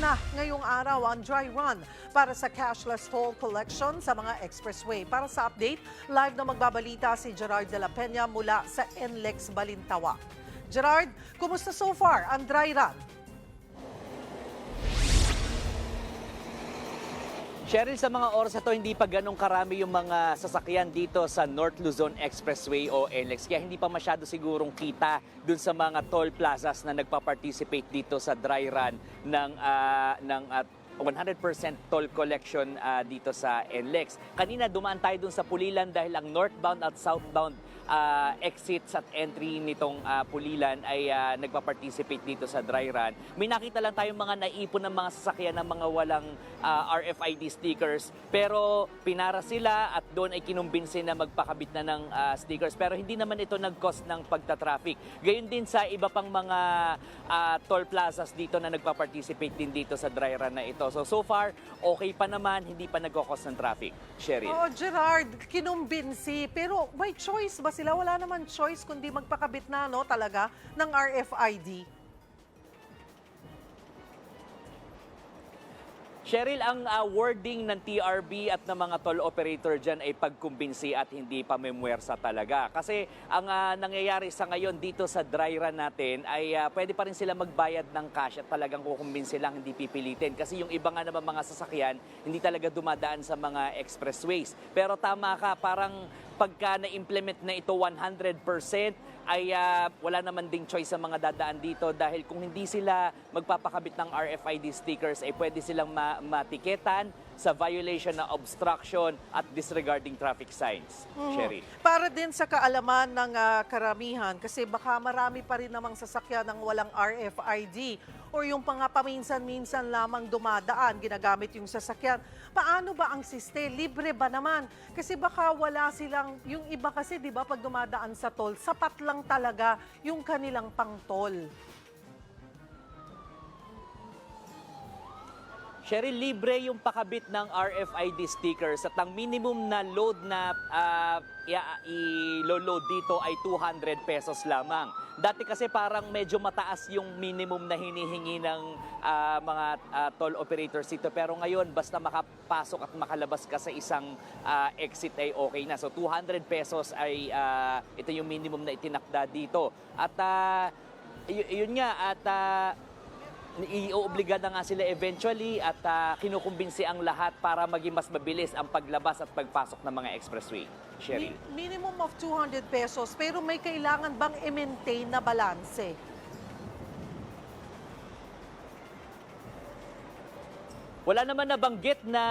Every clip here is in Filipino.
na ngayong araw ang dry run para sa cashless toll collection sa mga expressway. Para sa update, live na magbabalita si Gerard de la Peña mula sa NLEX Balintawa. Gerard, kumusta so far ang dry run? Cheryl, sa mga oras na to, hindi pa ganong karami yung mga sasakyan dito sa North Luzon Expressway o NLEX. Kaya hindi pa masyado sigurong kita dun sa mga toll plazas na nagpa-participate dito sa dry run ng, ah, ng ah, 100% toll collection ah, dito sa NLEX. Kanina dumaan tayo dun sa Pulilan dahil ang northbound at southbound ah, exits at entry nitong ah, Pulilan ay ah, nagpa-participate dito sa dry run. May nakita lang tayong mga naipon ng mga sasakyan ng mga walang ah, RFID stickers pero pinara sila at doon ay kinumbinsi na magpakabit na ng ah, stickers pero hindi naman ito nag-cause ng pagta-traffic. Gayun din sa iba pang mga ah, toll plazas dito na nagpa-participate din dito sa dry run na ito. So so far okay pa naman, hindi pa nag-cause ng traffic. Cheryl. Oh, Gerard, kinumbinsi. Pero may choice ba sila? Wala naman choice kundi magpakabit na, no, talaga, ng RFID. Cheryl, ang ah, wording ng TRB at ng mga toll operator dyan ay pagkumbinsi at hindi pamemwersa talaga. Kasi ang ah, nangyayari sa ngayon dito sa dry run natin ay ah, pwede pa rin sila magbayad ng cash at talagang kukumbinsi lang, hindi pipilitin. Kasi yung iba nga naman mga sasakyan, hindi talaga dumadaan sa mga expressways. Pero tama ka, parang pagka na-implement na ito 100%, ay ah, wala naman ding choice sa mga dadaan dito dahil kung hindi sila magpapakabit ng RFID stickers ay pwede silang ma- matiketan sa violation na obstruction at disregarding traffic signs. Sherry. Para din sa kaalaman ng ah, karamihan, kasi baka marami pa rin namang sasakyan ng walang RFID or yung pang paminsan-minsan lamang dumadaan, ginagamit yung sasakyan. Paano ba ang siste? Libre ba naman? Kasi baka wala silang, yung iba kasi, di ba, pag dumadaan sa toll, sapat lang talaga yung kanilang pang-toll. Sherry, libre yung pakabit ng RFID stickers at ang minimum na load na ia- i-load dito ay 200 pesos lamang. Dati kasi parang medyo mataas yung minimum na hinihingi ng ah, mga ah, toll operators dito. Pero ngayon, basta makapasok at makalabas ka sa isang ah, exit ay okay na. So 200 pesos ay ah, ito yung minimum na itinakda dito. At y- yun nga, at ah, ioobliga na nga sila eventually at ah, kinukumbinsi ang lahat para maging mas mabilis ang paglabas at pagpasok ng mga expressway. Sherry. Mi- minimum of 200 pesos, pero may kailangan bang i-maintain na balanse? Wala naman nabanggit na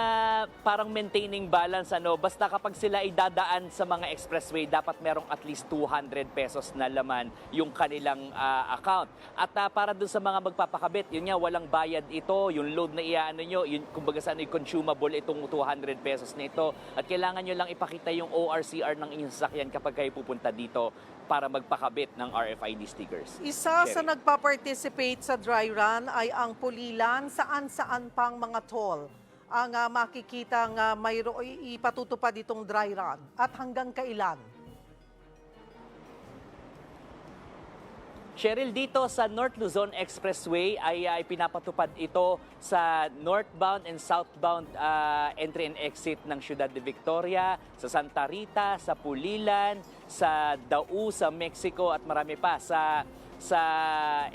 parang maintaining balance ano basta kapag sila ay dadaan sa mga expressway dapat merong at least 200 pesos na laman yung kanilang ah, account. At ah, para dun sa mga magpapakabit, yun nga walang bayad ito, yung load na iaano nyo, yun kumbaga saan ay consumable itong 200 pesos na ito. At kailangan nyo lang ipakita yung ORCR ng inyong sasakyan kapag kayo pupunta dito para magpakabit ng RFID stickers. Isa sa Sherry. nagpa-participate sa dry run ay ang pulilan saan-saan pang mga toll ang ah, makikita nga mayro ipatutupad itong dry run at hanggang kailan? Cheryl, dito sa North Luzon Expressway ay, ay pinapatupad ito sa northbound and southbound ah, entry and exit ng Ciudad de Victoria, sa Santa Rita, sa Pulilan, sa Dau, sa Mexico at marami pa. Sa sa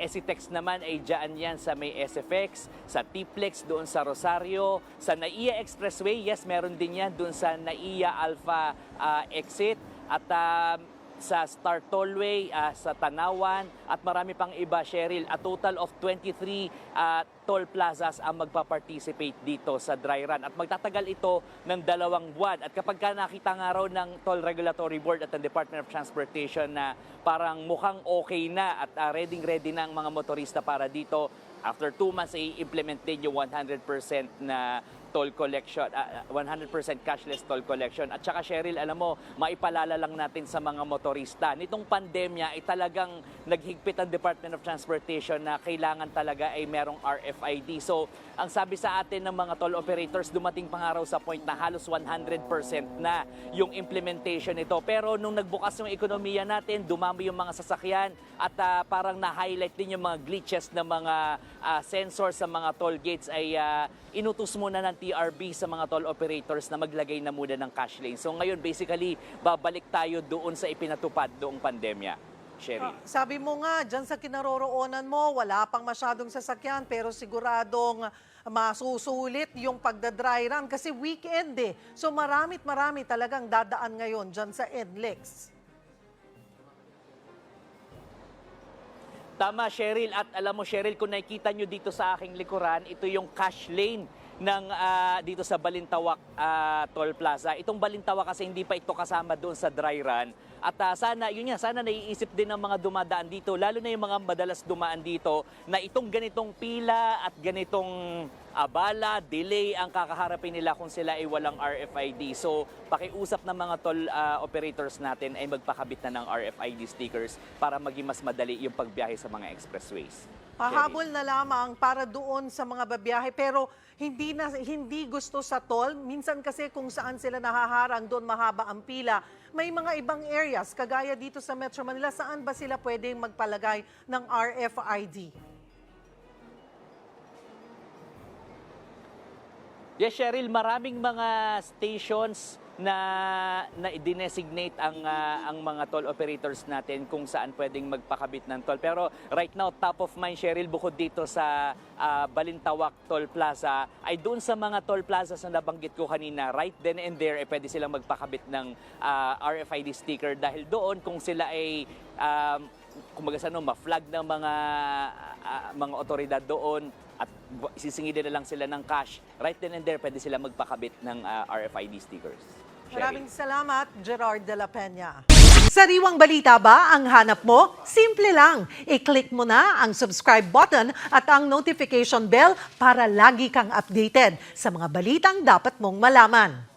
Esitex naman ay dyan yan sa may SFX, sa Tiplex doon sa Rosario, sa Naiya Expressway, yes, meron din yan doon sa Naiya Alpha ah, exit. At ah, sa Star Tollway, ah, sa Tanawan at marami pang iba, Cheryl. A total of 23 ah, toll plazas ang magpa-participate dito sa dry run. At magtatagal ito ng dalawang buwan. At kapag ka nakita nga raw ng Toll Regulatory Board at ng Department of Transportation na parang mukhang okay na at ah, ready-ready na ang mga motorista para dito, after two months, i-implement din yung 100% na toll collection, ah, ah, 100% cashless toll collection. At saka Cheryl, alam mo, maipalala lang natin sa mga motorista. Nitong pandemya ay talagang naghigpit ang Department of Transportation na kailangan talaga ay merong RFID. So, ang sabi sa atin ng mga toll operators, dumating pang araw sa point na halos 100% na yung implementation nito. Pero nung nagbukas yung ekonomiya natin, dumami yung mga sasakyan at ah, parang na-highlight din yung mga glitches ng mga ah, sensors sa mga toll gates ay ah, inutos muna ng TRB sa mga toll operators na maglagay na muna ng cash lane. So ngayon basically babalik tayo doon sa ipinatupad doong pandemya. Sherry. Ah, sabi mo nga, dyan sa kinaroroonan mo, wala pang masyadong sasakyan pero siguradong masusulit yung pagdadry run kasi weekend eh. So maramit marami talagang dadaan ngayon dyan sa NLEX. Tama, Cheryl. At alam mo, Cheryl, kung nakikita nyo dito sa aking likuran, ito yung cash lane ng ah, dito sa Balintawak ah, Toll Plaza. Itong Balintawak kasi hindi pa ito kasama doon sa dry run. At ah, sana, yun nga, sana naiisip din ng mga dumadaan dito, lalo na yung mga madalas dumaan dito, na itong ganitong pila at ganitong abala, delay ang kakaharapin nila kung sila ay walang RFID. So, pakiusap ng mga toll ah, operators natin ay magpakabit na ng RFID stickers para maging mas madali yung pagbiyahe sa mga expressways. Pahabol na lamang para doon sa mga babiyahe pero hindi na hindi gusto sa toll. Minsan kasi kung saan sila nahaharang doon mahaba ang pila. May mga ibang areas kagaya dito sa Metro Manila saan ba sila pwedeng magpalagay ng RFID? Yes, Cheryl, maraming mga stations na na designate ang ah, ang mga toll operators natin kung saan pwedeng magpakabit ng toll. Pero right now, top of mind, Cheryl, bukod dito sa ah, Balintawak Toll Plaza, ay doon sa mga toll plazas na nabanggit ko kanina, right then and there, eh, pwede silang magpakabit ng ah, RFID sticker dahil doon kung sila ay um, kumbaga sa ano, ma-flag ng mga ah, mga otoridad doon at isisingilin na lang sila ng cash. Right then and there, pwede sila magpakabit ng ah, RFID stickers. Maraming salamat, Gerard de la Peña. Sariwang balita ba ang hanap mo? Simple lang. I-click mo na ang subscribe button at ang notification bell para lagi kang updated sa mga balitang dapat mong malaman.